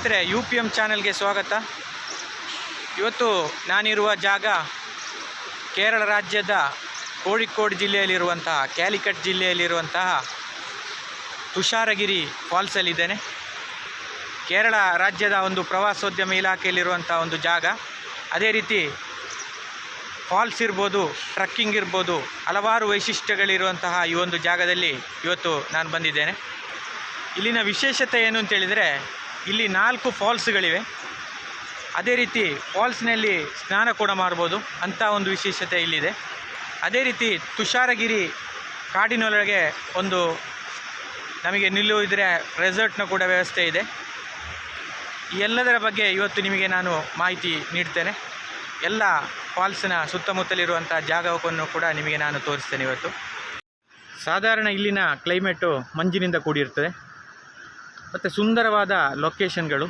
ಸ್ನೇಹಿತರೆ U P M ಚಾನೆಲ್ಗೆ ಸ್ವಾಗತ. ಇವತ್ತು ನಾನಿರುವ ಜಾಗ ಕೇರಳ ರಾಜ್ಯದ ಕೋಳಿಕೋಡ್ ಜಿಲ್ಲೆಯಲ್ಲಿರುವಂತಹ, ಕ್ಯಾಲಿಕಟ್ ಜಿಲ್ಲೆಯಲ್ಲಿರುವಂತಹ ತುಷಾರಗಿರಿ ಫಾಲ್ಸಲ್ಲಿದ್ದೇನೆ. ಕೇರಳ ರಾಜ್ಯದ ಒಂದು ಪ್ರವಾಸೋದ್ಯಮ ಇಲಾಖೆಯಲ್ಲಿರುವಂಥ ಒಂದು ಜಾಗ. ಅದೇ ರೀತಿ ಫಾಲ್ಸ್ ಇರ್ಬೋದು, ಟ್ರಕ್ಕಿಂಗ್ ಇರ್ಬೋದು, ಹಲವಾರು ವೈಶಿಷ್ಟ್ಯಗಳಿರುವಂತಹ ಈ ಒಂದು ಜಾಗದಲ್ಲಿ ಇವತ್ತು ನಾನು ಬಂದಿದ್ದೇನೆ. ಇಲ್ಲಿನ ವಿಶೇಷತೆ ಏನು ಅಂತೇಳಿದರೆ ಇಲ್ಲಿ ನಾಲ್ಕು ಫಾಲ್ಸ್ಗಳಿವೆ. ಅದೇ ರೀತಿ ಫಾಲ್ಸ್ನಲ್ಲಿ ಸ್ನಾನ ಕೂಡ ಮಾಡ್ಬೋದು. ಅಂಥ ಒಂದು ವಿಶೇಷತೆ ಇಲ್ಲಿದೆ. ಅದೇ ರೀತಿ ತುಷಾರಗಿರಿ ಕಾಡಿನೊಳಗೆ ಒಂದು ನಮಗೆ ನಿಲ್ಲುವುದರ ರೆಸಾರ್ಟ್ನ ಕೂಡ ವ್ಯವಸ್ಥೆ ಇದೆ. ಎಲ್ಲದರ ಬಗ್ಗೆ ಇವತ್ತು ನಿಮಗೆ ನಾನು ಮಾಹಿತಿ ನೀಡ್ತೇನೆ. ಎಲ್ಲ ಫಾಲ್ಸ್ನ ಸುತ್ತಮುತ್ತಲಿರುವಂಥ ಜಾಗವನ್ನು ಕೂಡ ನಿಮಗೆ ನಾನು ತೋರಿಸ್ತೇನೆ ಇವತ್ತು. ಸಾಧಾರಣ ಇಲ್ಲಿನ ಕ್ಲೈಮೇಟು ಮಂಜಿನಿಂದ ಕೂಡಿರ್ತದೆ. ಮತ್ತು ಸುಂದರವಾದ ಲೊಕೇಶನ್ಗಳು.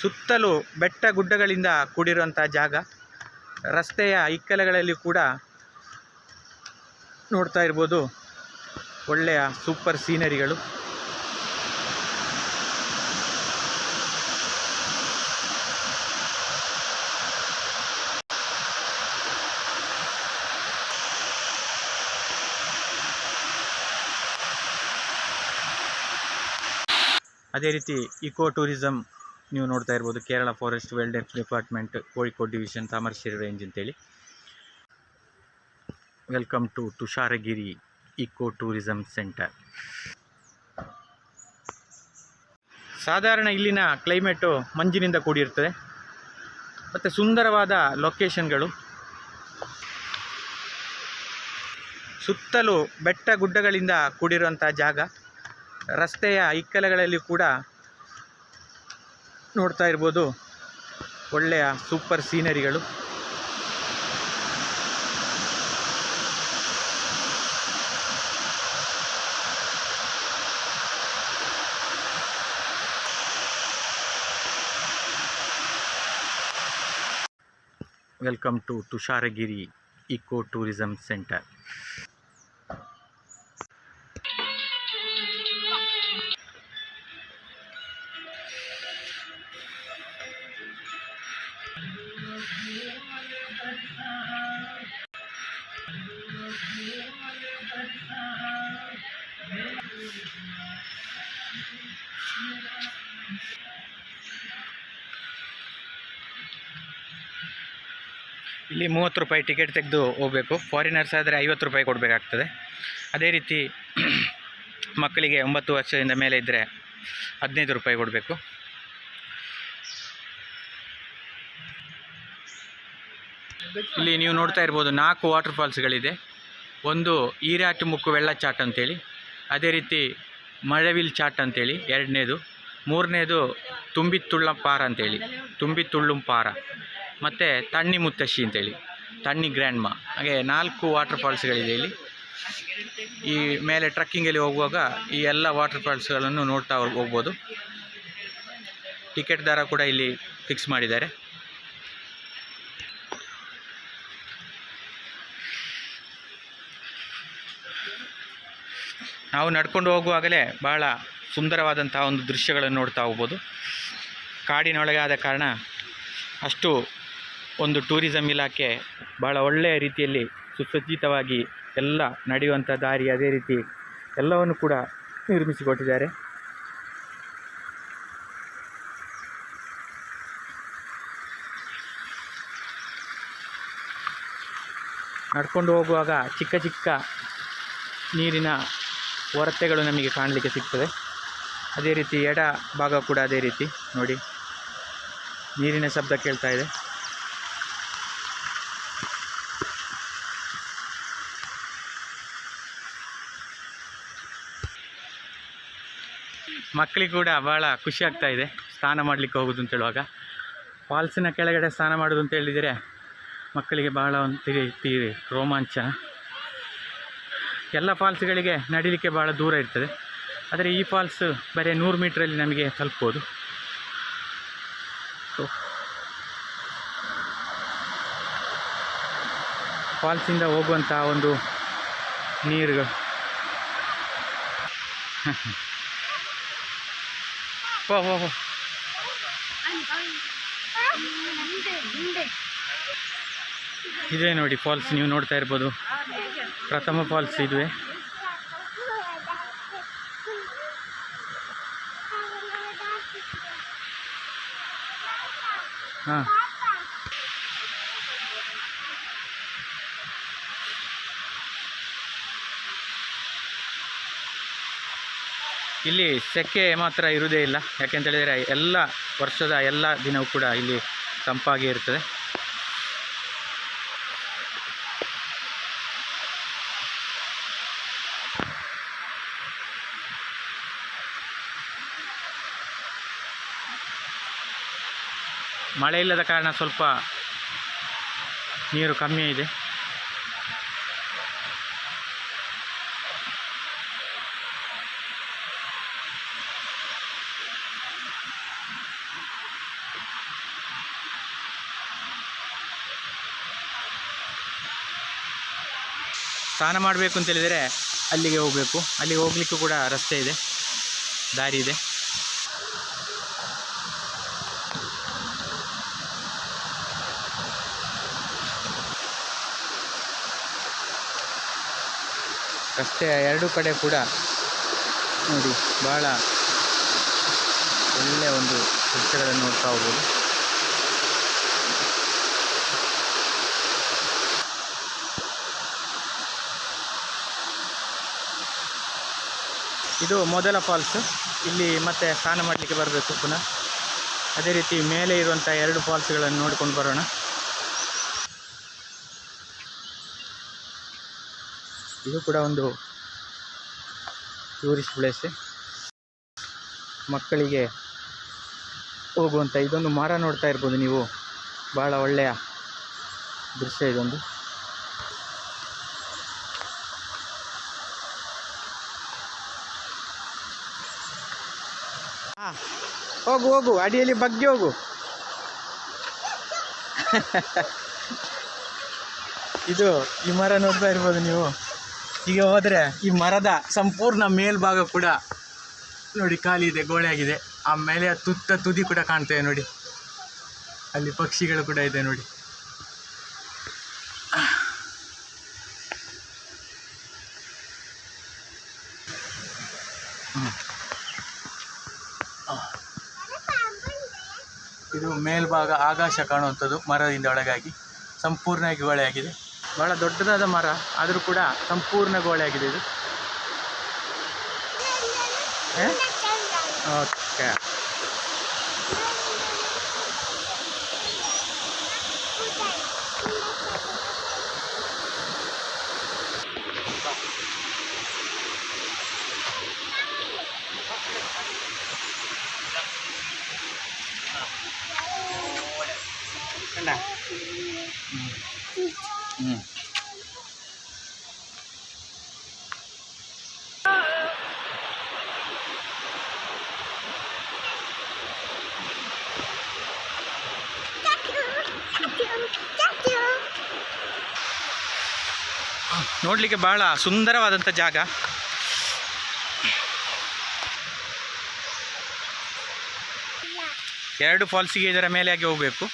ಸುತ್ತಲೂ ಬೆಟ್ಟ ಗುಡ್ಡಗಳಿಂದ ಕೂಡಿರುವಂಥ ಜಾಗ. ರಸ್ತೆಯ ಇಕ್ಕಲೆಗಳಲ್ಲಿ ಕೂಡ ನೋಡ್ತಾ ಇರ್ಬೋದು ಒಳ್ಳೆಯ ಸೂಪರ್ ಸೀನರಿಗಳು. ಅದೇ ರೀತಿ ಇಕೋ ಟೂರಿಸಮ್ ನೀವು ನೋಡ್ತಾ ಇರ್ಬೋದು, Kerala forest wild department Kozhikode division Thamarassery range ಅಂತೇಳಿ. Welcome to Thusharagiri eco tourism centre ಸಾಧಾರಣ ಇಲ್ಲಿನ ಕ್ಲೈಮೇಟು ಮಂಜಿನಿಂದ ಕೂಡಿರ್ತದೆ. ಮತ್ತು ಸುಂದರವಾದ ಲೊಕೇಶನ್ಗಳು ಸುತ್ತಲೂ ಬೆಟ್ಟ ಗುಡ್ಡಗಳಿಂದ ಕೂಡಿರುವಂಥ ಜಾಗ. ರಸ್ತೆಯ ಇಕ್ಕಲಗಳಲ್ಲಿ ಕೂಡ ನೋಡ್ತಾ ಇರ್ಬೋದು. ಒಳ್ಳೆಯ super ಸೀನರಿಗಳು. Welcome to Thusharagiri eco tourism centre ಇಲ್ಲಿ ಮೂವತ್ತು ರೂಪಾಯಿ ಟಿಕೆಟ್ ತೆಗೆದು ಹೋಗಬೇಕು. ಫಾರಿನರ್ಸ್ ಆದರೆ ಐವತ್ತು ರೂಪಾಯಿ ಕೊಡಬೇಕಾಗ್ತದೆ. ಅದೇ ರೀತಿ ಮಕ್ಕಳಿಗೆ ಒಂಬತ್ತು ವರ್ಷದಿಂದ ಮೇಲೆ ಇದ್ದರೆ ಹದಿನೈದು ರೂಪಾಯಿ ಕೊಡಬೇಕು. ಇಲ್ಲಿ ನೀವು ನೋಡ್ತಾ ಇರ್ಬೋದು ನಾಲ್ಕು ವಾಟರ್ ಫಾಲ್ಸ್ಗಳಿದೆ ಒಂದು ಈರಾಟ್ ಮುಕ್ಕು ವೆಳ್ಳಚಾಟ್ ಅಂತೇಳಿ. ಅದೇ ರೀತಿ ಮಳವಿಲ್ ಚಾಟ್ ಅಂತೇಳಿ, ಎರಡನೇದು. ಮೂರನೇದು ತುಂಬಿ ತುಳ್ಳಂಪಾರ ಅಂತೇಳಿ. ತುಂಬಿ ತುಳ್ಳುಂಪಾರ ಮತ್ತು ತಣ್ಣಿ ಮುತ್ತಶ್ಶಿ ಅಂತೇಳಿ, ತಣ್ಣಿ ಗ್ರ್ಯಾಂಡ್ಮಾ. ಹಾಗೆ ನಾಲ್ಕು ವಾಟರ್ ಫಾಲ್ಸ್ಗಳಿದೆ ಇಲ್ಲಿ. ಈ ಮೇಲೆ ಟ್ರಕ್ಕಿಂಗಲ್ಲಿ ಹೋಗುವಾಗ ಈ ಎಲ್ಲ ವಾಟರ್ ಫಾಲ್ಸ್ಗಳನ್ನು ನೋಡ್ತಾ ಹೋಗ್- ಹೋಗ್ಬೋದು. ಟಿಕೆಟ್ ದರ ಕೂಡ ಇಲ್ಲಿ ಫಿಕ್ಸ್ ಮಾಡಿದ್ದಾರೆ. ನಾವು ನಡ್ಕೊಂಡು ಹೋಗುವಾಗಲೇ ಭಾಳ ಸುಂದರವಾದಂತಹ ಒಂದು ದೃಶ್ಯಗಳನ್ನು ನೋಡ್ತಾ ಹೋಗ್ಬೋದು. ಕಾಡಿನೊಳಗೆ ಆದ ಕಾರಣ ಅಷ್ಟು ಒಂದು ಟೂರಿಸಂ ಇಲಾಖೆ ಭಾಳ ಒಳ್ಳೆಯ ರೀತಿಯಲ್ಲಿ ಸುಸಜ್ಜಿತವಾಗಿ ಎಲ್ಲ ನಡೆಯುವಂಥ ದಾರಿ ಅದೇ ರೀತಿ ಎಲ್ಲವನ್ನು ಕೂಡ ನಿರ್ಮಿಸಿಕೊಟ್ಟಿದ್ದಾರೆ. ನಡ್ಕೊಂಡು ಹೋಗುವಾಗ ಚಿಕ್ಕ ಚಿಕ್ಕ ನೀರಿನ ಹೊರತೆಗಳು ನಮಗೆ ಕಾಣಲಿಕ್ಕೆ ಸಿಗ್ತದೆ. ಅದೇ ರೀತಿ ಎಡ ಭಾಗ ಕೂಡ ಅದೇ ರೀತಿ ನೋಡಿ. ನೀರಿನ ಶಬ್ದ ಕೇಳ್ತಾ ಇದೆ. ಮಕ್ಕಳಿಗೆ ಕೂಡ ಭಾಳ ಖುಷಿ ಆಗ್ತಾ ಇದೆ. ಸ್ನಾನ ಮಾಡಲಿಕ್ಕೆ ಹೋಗೋದು ಅಂತ ಹೇಳುವಾಗ. ಫಾಲ್ಸಿನ ಕೆಳಗಡೆ ಸ್ನಾನ ಮಾಡೋದು ಅಂತ ಹೇಳಿದರೆ ಮಕ್ಕಳಿಗೆ ಭಾಳ ಒಂದು ತಿರಿ ರೋಮಾಂಚನ. ಎಲ್ಲ ಫಾಲ್ಸ್ಗಳಿಗೆ ನಡಿಲಿಕ್ಕೆ ಭಾಳ ದೂರ ಇರ್ತದೆ. ಆದರೆ ಈ ಫಾಲ್ಸ್ ಬರೀ ನೂರು ಮೀಟ್ರಲ್ಲಿ ನಮಗೆ ತಲುಪ್ಬೋದು ಫಾಲ್ಸಿಂದ ಹೋಗುವಂಥ ಒಂದು ನೀರುಗಳು. ಹೋ ಇದೇ ನೋಡಿ ಫಾಲ್ಸ್ ನೀವು ನೋಡ್ತಾ ಇರ್ಬೋದು. ಪ್ರಥಮ ಫಾಲ್ಸ್ ಇದುವೆ. ಹಾಂ. ಇಲ್ಲಿ ಸೆಕೆ ಮಾತ್ರ ಇರುವುದೇ ಇಲ್ಲ. ಯಾಕೆಂತ ಹೇಳಿದರೆ ಎಲ್ಲ ವರ್ಷದ ಎಲ್ಲ ದಿನವೂ ಕೂಡ ಇಲ್ಲಿ ತಂಪಾಗಿ ಇರ್ತದೆ ಮಳೆ ಇಲ್ಲದ ಕಾರಣ ಸ್ವಲ್ಪ ನೀರು ಕಮ್ಮಿ ಇದೆ. ಸ್ನಾನ ಮಾಡಬೇಕು ಅಂತ ಹೇಳಿದರೆ ಅಲ್ಲಿಗೆ ಹೋಗಬೇಕು. ಅಲ್ಲಿಗೆ ಹೋಗ್ಲಿಕ್ಕೂ ಕೂಡ ರಸ್ತೆ ಇದೆ. ದಾರಿ ಇದೆ. ರಸ್ತೆಯ ಎರಡೂ ಕಡೆ ಕೂಡ ನೋಡಿ ಭಾಳ ಒಳ್ಳೆಯ ಒಂದು ದೃಶ್ಯಗಳನ್ನು ನೋಡ್ತಾ ಹೋಗ್ಬೋದು. ಇದು ಮೊದಲ ಫಾಲ್ಸ್ ಇಲ್ಲಿ ಮತ್ತೆ ಸ್ನಾನ ಮಾಡಲಿಕ್ಕೆ ಬರಬೇಕು ಪುನಃ. ಅದೇ ರೀತಿ ಮೇಲೆ ಇರುವಂಥ ಎರಡು ಫಾಲ್ಸ್ಗಳನ್ನು ನೋಡ್ಕೊಂಡು ಬರೋಣ. ಇದು ಕೂಡ ಒಂದು ಟೂರಿಸ್ಟ್ ಪ್ಲೇಸ್ ಮಕ್ಕಳಿಗೆ ಹೋಗುವಂಥ ಇದೊಂದು ಮರ ನೋಡ್ತಾ ಇರ್ಬೋದು ನೀವು. ಭಾಳ ಒಳ್ಳೆಯ ದೃಶ್ಯ ಇದೊಂದು ಹಾ ಹೋಗು ಹೋಗು, ಅಡಿಯಲ್ಲಿ ಬಗ್ಗೆ ಹೋಗು. ಇದು ಈ ಮರ ನೋಡ್ತಾ ಇರ್ಬೋದು ನೀವು. ಈಗ ಹೋದರೆ ಈ ಮರದ ಸಂಪೂರ್ಣ ಮೇಲ್ಭಾಗ ಕೂಡ ನೋಡಿ ಖಾಲಿ ಇದೆ ಗೋಳೆ ಆಗಿದೆ. ಆ ಮೇಲೆ ತುತ್ತ ತುದಿ ಕೂಡ ಕಾಣ್ತೇವೆ ನೋಡಿ. ಅಲ್ಲಿ ಪಕ್ಷಿಗಳು ಕೂಡ ಇದೆ ನೋಡಿ. ಇದು ಮೇಲ್ಭಾಗ ಆಕಾಶ ಕಾಣುವಂಥದ್ದು, ಮರದಿಂದ ಒಳಗಾಗಿ. ಸಂಪೂರ್ಣ ಗೋಳೆಯಾಗಿದೆ ಬಹಳ ದೊಡ್ಡದಾದ ಮರ, ಆದರೂ ಕೂಡ ಸಂಪೂರ್ಣ ಗೋಳೆಯಾಗಿದೆ ಇದು. ಓಕೆ. ಹ್ಞೂ ನೋಡಲಿಕ್ಕೆ ಬಹಳ ಸುಂದರವಾದಂಥ ಜಾಗ. ಎರಡು ಫಾಲ್ಸಿಗೆ ಇದರ ಮೇಲೆ ಆಗಿ ಹೋಗಬೇಕು.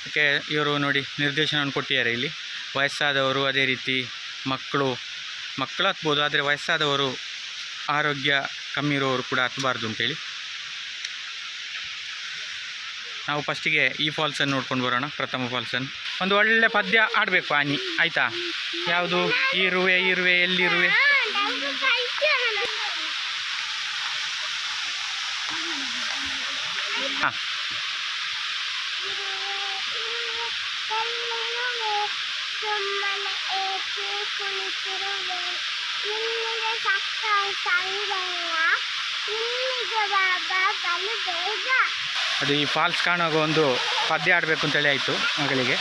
ಅದಕ್ಕೆ ಇವರು ನೋಡಿ ನಿರ್ದೇಶನವನ್ನು ಕೊಟ್ಟಿದ್ದಾರೆ ಇಲ್ಲಿ. ವಯಸ್ಸಾದವರು ಅದೇ ರೀತಿ ಮಕ್ಕಳು ಮಕ್ಕಳು ಹತ್ಬೋದು ಆದರೆ ವಯಸ್ಸಾದವರು ಆರೋಗ್ಯ ಕಮ್ಮಿ ಇರೋರು ಕೂಡ ಹತ್ಬಾರ್ದು ಅಂತೇಳಿ. ನಾವು ಫಸ್ಟಿಗೆ ಈ ಫಾಲ್ಸನ್ನು ನೋಡ್ಕೊಂಡು ಬರೋಣ, ಪ್ರಥಮ ಫಾಲ್ಸನ್ನು. ಒಂದು ಒಳ್ಳೆ ಪದ್ಯ ಆಡಬೇಕು ಆನಿ. ಆಯಿತಾ? ಯಾವುದು? ಇರುವೆ ಇರುವೆ ಎಲ್ಲಿರುವೆ ಹಾಂ. ಕುಳಿತಿರುವೆ. ಸಕ್ಕ ಸಂಗಲ್ಲ ಬಾಬ ಬಲು ಬೇಗ? ಅದು ಈ ಫಾಲ್ಸ್ ಕಾಣುವಾಗ ಒಂದು ಪದ್ಯ ಆಡಬೇಕು ಅಂತೇಳಿ ಆಯಿತು ಮಗಳಿಗೆ.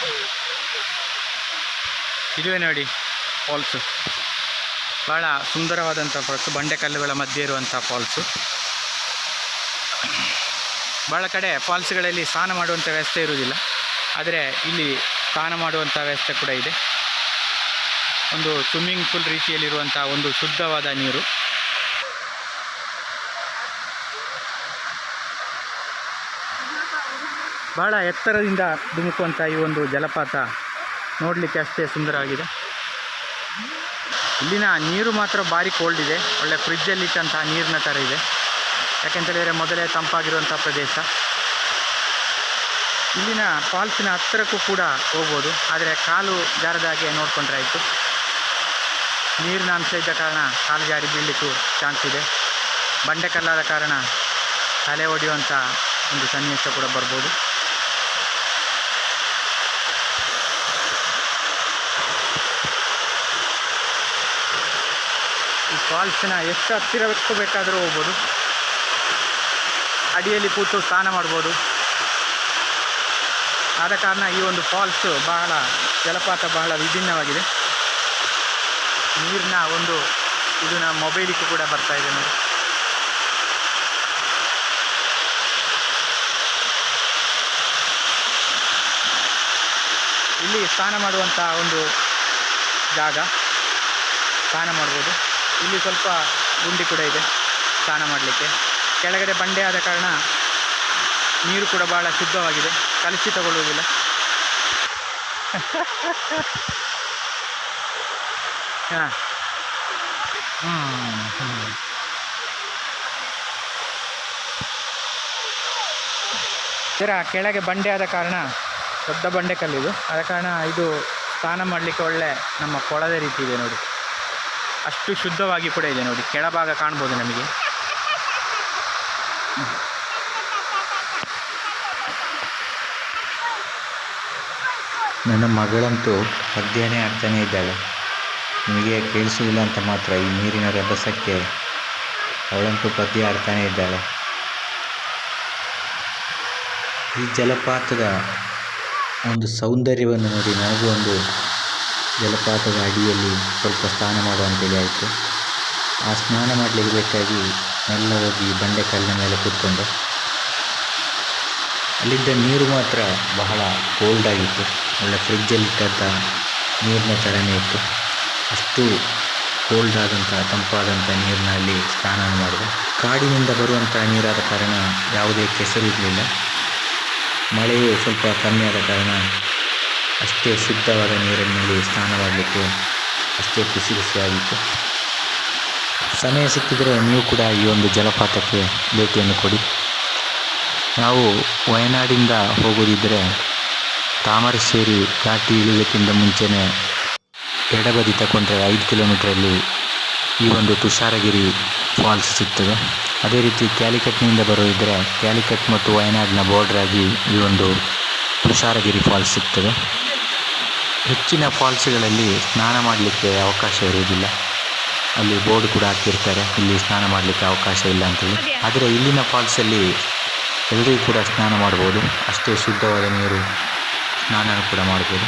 ಇದುವೇ ನೋಡಿ, ಫಾಲ್ಸು. ಭಾಳ ಸುಂದರವಾದಂಥ ಫಾಲ್ಸು. ಬಂಡೆಕಲ್ಲುಗಳ ಮಧ್ಯೆ ಇರುವಂಥ ಫಾಲ್ಸು. ಭಾಳ ಕಡೆ ಫಾಲ್ಸ್ಗಳಲ್ಲಿ ಸ್ನಾನ ಮಾಡುವಂಥ ವ್ಯವಸ್ಥೆ ಇರುವುದಿಲ್ಲ. ಆದರೆ ಇಲ್ಲಿ ಸ್ನಾನ ಮಾಡುವಂಥ ವ್ಯವಸ್ಥೆ ಕೂಡ ಇದೆ. ಒಂದು ಸ್ವಿಮ್ಮಿಂಗ್ ಪೂಲ್ ರೀತಿಯಲ್ಲಿರುವಂಥ ಒಂದು ಶುದ್ಧವಾದ ನೀರು. ಬಹಳ ಎತ್ತರದಿಂದ ಧುಮುಕುವಂಥ ಈ ಒಂದು ಜಲಪಾತ ನೋಡಲಿಕ್ಕೆ ಅಷ್ಟೇ ಸುಂದರವಾಗಿದೆ. ಇಲ್ಲಿನ ನೀರು ಮಾತ್ರ ಭಾರಿ ಕೋಲ್ಡ್ ಇದೆ. ಒಳ್ಳೆ ಫ್ರಿಜ್ಜಲ್ಲಿ ಇಟ್ಟಂತಹ ನೀರಿನ ಥರ ಇದೆ. ಯಾಕೆಂತೇಳಿದರೆ ಮೊದಲೇ ತಂಪಾಗಿರುವಂಥ ಪ್ರದೇಶ. ಇಲ್ಲಿನ ಫಾಲ್ಸಿನ ಹತ್ತಿರಕ್ಕೂ ಕೂಡ ಹೋಗ್ಬೋದು. ಆದರೆ ಕಾಲು ಜಾರದಾಗೆ ನೋಡಿಕೊಂಡ್ರೆ ಆಯಿತು. ನೀರಿನ ಅಂಶ ಇದ್ದ ಕಾರಣ ಕಾಲು ಜಾರಿ ಬೀಳಲಿಕ್ಕೂ ಚಾನ್ಸ್ ಇದೆ. ಬಂಡೆ ಕಲ್ಲಾದ ಕಾರಣ ತಲೆ ಒಡೆಯುವಂಥ ಒಂದು ಸನ್ನಿವೇಶ ಕೂಡ ಬರ್ಬೋದು. ಈ ಫಾಲ್ಸಿನ ಎಷ್ಟು ಹತ್ತಿರಕ್ಕೂ ಬೇಕಾದರೂ ಹೋಗ್ಬೋದು. ಅಡಿಯಲ್ಲಿ ಕೂತು ಸ್ನಾನ ಮಾಡ್ಬೋದು. ಆದ ಕಾರಣ ಈ ಒಂದು ಫಾಲ್ಸು ಬಹಳ ಜಲಪಾತ ಬಹಳ ವಿಭಿನ್ನವಾಗಿದೆ. ನೀರಿನ ಒಂದು ಇದು ನಮ್ಮ ಮೊಬೈಲಿಗೂ ಕೂಡ ಬರ್ತಾ ಇದೆ ನೋಡಿ. ಇಲ್ಲಿ ಸ್ನಾನ ಮಾಡುವಂಥ ಒಂದು ಜಾಗ. ಸ್ನಾನ ಮಾಡ್ಬೋದು. ಇಲ್ಲಿ ಸ್ವಲ್ಪ ಗುಂಡಿ ಕೂಡ ಇದೆ ಸ್ನಾನ ಮಾಡಲಿಕ್ಕೆ. ಕೆಳಗಡೆ ಬಂಡೆ ಆದ ಕಾರಣ ನೀರು ಕೂಡ ಭಾಳ ಶುದ್ಧವಾಗಿದೆ. ಕಲುಷಿತಗೊಳ್ಳುವುದಿಲ್ಲ. ಹಾಂ. ಹ್ಞೂ ಕೆಳಗೆ ಬಂಡೆ ಆದ ಕಾರಣ ದೊಡ್ಡ ಬಂಡೆ ಕಲ್ಲಿದು. ಆದ ಕಾರಣ ಇದು ಸ್ನಾನ ಮಾಡಲಿಕ್ಕೆ ಒಳ್ಳೆ ನಮ್ಮ ಕೊಳದ ರೀತಿ ಇದೆ ನೋಡಿ. ಅಷ್ಟು ಶುದ್ಧವಾಗಿ ಕೂಡ ಇದೆ ನೋಡಿ. ಕೆಳಭಾಗ ಕಾಣ್ಬೋದು ನಮಗೆ. ನನ್ನ ಮಗಳಂತೂ ಅಧ್ಯಯನ ಆಗ್ತಾನೇ ಇದ್ದಾಳೆ. ನಿಮಗೆ ಕೇಳಿಸುವುದಿಲ್ಲ ಅಂತ ಮಾತ್ರ ಈ ನೀರಿನ ರಭಸಕ್ಕೆ ಅವಳಂತೂ ಪದ್ಯ ಆಡ್ತಾನೇ ಇದ್ದಾಳೆ. ಈ ಜಲಪಾತದ ಒಂದು ಸೌಂದರ್ಯವನ್ನು ನೋಡಿ ನನಗೂ ಒಂದು ಜಲಪಾತದ ಅಡಿಯಲ್ಲಿ ಸ್ವಲ್ಪ ಸ್ನಾನ ಮಾಡುವಂತೇಳಿ ಆಯಿತು. ಆ ಸ್ನಾನ ಮಾಡಲಿಕ್ಕೆ ಬೇಕಾಗಿ ಮೆಲ್ಲ ಹೋಗಿ ಬಂಡೆ ಕಲ್ಲಿನ ಮೇಲೆ ಕೂತ್ಕೊಂಡೆ. ಅಲ್ಲಿದ್ದ ನೀರು ಮಾತ್ರ ಬಹಳ ಕೋಲ್ಡ್ ಆಗಿತ್ತು. ಒಳ್ಳೆ ಫ್ರಿಜ್ಜಲ್ಲಿಟ್ಟಂಥ ನೀರಿನ ಥರನೇ ಇತ್ತು. ಅಷ್ಟು ಕೋಲ್ಡ್ ಆದಂಥ ತಂಪಾದಂಥ ನೀರಿನಲ್ಲಿ ಸ್ನಾನ ಮಾಡಿದೆ. ಕಾಡಿನಿಂದ ಬರುವಂಥ ನೀರಾದ ಕಾರಣ ಯಾವುದೇ ಕೆಸರು ಇರಲಿಲ್ಲ. ಮಳೆಯು ಸ್ವಲ್ಪ ಕಮ್ಮಿ ಆದ ಕಾರಣ ಅಷ್ಟೇ ಶುದ್ಧವಾದ ನೀರಿನಲ್ಲಿ ಸ್ನಾನವಾಗಲಿಕ್ಕೆ ಅಷ್ಟೇ ಖುಷಿ ಖುಷಿಯಾಗಿತ್ತು. ಸಮಯ ಸಿಕ್ಕಿದರೆ ನೀವು ಕೂಡ ಈ ಒಂದು ಜಲಪಾತಕ್ಕೆ ಭೇಟಿಯನ್ನು ಕೊಡಿ. ನಾವು ವಯನಾಡಿಂದ ಹೋಗೋದಿದ್ದರೆ ತಾಮರಶ್ಶೇರಿ ಘಾಟಿ ಇಳಿಯೋದಕ್ಕಿಂತ ಮುಂಚೆನೇ ಎಡಬದಿ ತಗೊಂಡ್ರೆ ಐದು ಕಿಲೋಮೀಟ್ರಲ್ಲಿ ಈ ಒಂದು ತುಷಾರಗಿರಿ ಫಾಲ್ಸ್ ಸಿಗ್ತದೆ. ಅದೇ ರೀತಿ ಕ್ಯಾಲಿಕಟ್ನಿಂದ ಬರೋದಿದ್ದರೆ ಕ್ಯಾಲಿಕಟ್ ಮತ್ತು ವಯನಾಡಿನ ಬಾರ್ಡ್ರಾಗಿ ಈ ಒಂದು ತುಷಾರಗಿರಿ ಫಾಲ್ಸ್ ಸಿಗ್ತದೆ. ಹೆಚ್ಚಿನ ಫಾಲ್ಸ್ಗಳಲ್ಲಿ ಸ್ನಾನ ಮಾಡಲಿಕ್ಕೆ ಅವಕಾಶ ಇರುವುದಿಲ್ಲ. ಅಲ್ಲಿ ಬೋರ್ಡ್ ಕೂಡ ಹಾಕಿರ್ತಾರೆ, ಇಲ್ಲಿ ಸ್ನಾನ ಮಾಡಲಿಕ್ಕೆ ಅವಕಾಶ ಇಲ್ಲ ಅಂತೇಳಿ. ಆದರೆ ಇಲ್ಲಿನ ಫಾಲ್ಸಲ್ಲಿ ಎಲ್ಲರಿಗೂ ಕೂಡ ಸ್ನಾನ ಮಾಡ್ಬೋದು. ಅಷ್ಟೇ ಶುದ್ಧವಾದ ನೀರು ಸ್ನಾನ ಕೂಡ ಮಾಡ್ಬೋದು.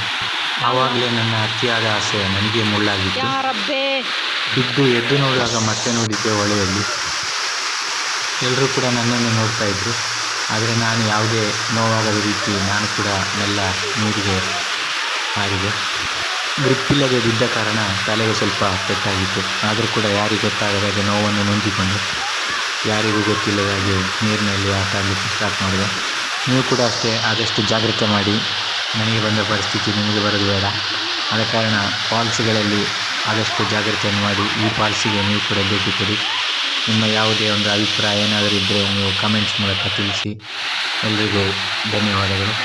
ಆವಾಗಲೇ ನನ್ನ ಅತಿಯಾದ ಆಸೆ ನನಗೆ ಮುಳ್ಳಾಗಿತ್ತು. ಬಿದ್ದು ಎದ್ದು ನೋಡಿದಾಗ ಮತ್ತೆ ನೋಡಿದ್ದೆ ಹೊಳೆಯಲ್ಲಿ ಎಲ್ಲರೂ ಕೂಡ ನನ್ನನ್ನು ನೋಡ್ತಾ ಇದ್ದರು ಆದರೆ ನಾನು ಯಾವುದೇ ನೋವಾಗದ ರೀತಿ ನಾನು ಕೂಡ ಮೆಲ್ಲ ನೀರಿಗೆ ಹಾರಿದೆ. ಗ್ರಿಪ್ಪಿಲ್ಲದೆ ಬಿದ್ದ ಕಾರಣ ತಲೆಗೆ ಸ್ವಲ್ಪ ಪೆಟ್ಟಾಗಿತ್ತು. ಆದರೂ ಕೂಡ ಯಾರಿಗೂ ಗೊತ್ತಾಗದ ಹಾಗೆ ನೋವನ್ನು ನೊಂದಿಕೊಂಡು ಯಾರಿಗೂ ಗೊತ್ತಿಲ್ಲದ ಹಾಗೆ ನೀರಿನಲ್ಲಿ ಆಟ ಆಡಲಿಕ್ಕೆ ಸ್ಟಾರ್ಟ್ ಮಾಡಿದೆ. ನೀವು ಕೂಡ ಅಷ್ಟೇ ಆದಷ್ಟು ಜಾಗ್ರತೆ ಮಾಡಿ ನನಗೆ ಬಂದ ಪರಿಸ್ಥಿತಿ ನಿಮಗೆ ಬರೋದು ಬೇಡ. ಆದ ಕಾರಣ ಪಾಲಿಸಿಗಳಲ್ಲಿ ಆದಷ್ಟು ಜಾಗ್ರತೆಯನ್ನು ಮಾಡಿ ಈ ಪಾಲಿಸಿಗೆ ನೀವು ಕೂಡ ಭೇಟಿ ಕೊಡಿ. ನಿಮ್ಮ ಯಾವುದೇ ಒಂದು ಅಭಿಪ್ರಾಯ ಏನಾದರೂ ಇದ್ದರೆ ನೀವು ಕಮೆಂಟ್ಸ್ ಮೂಲಕ ತಿಳಿಸಿ. ಎಲ್ಲರಿಗೂ ಧನ್ಯವಾದಗಳು.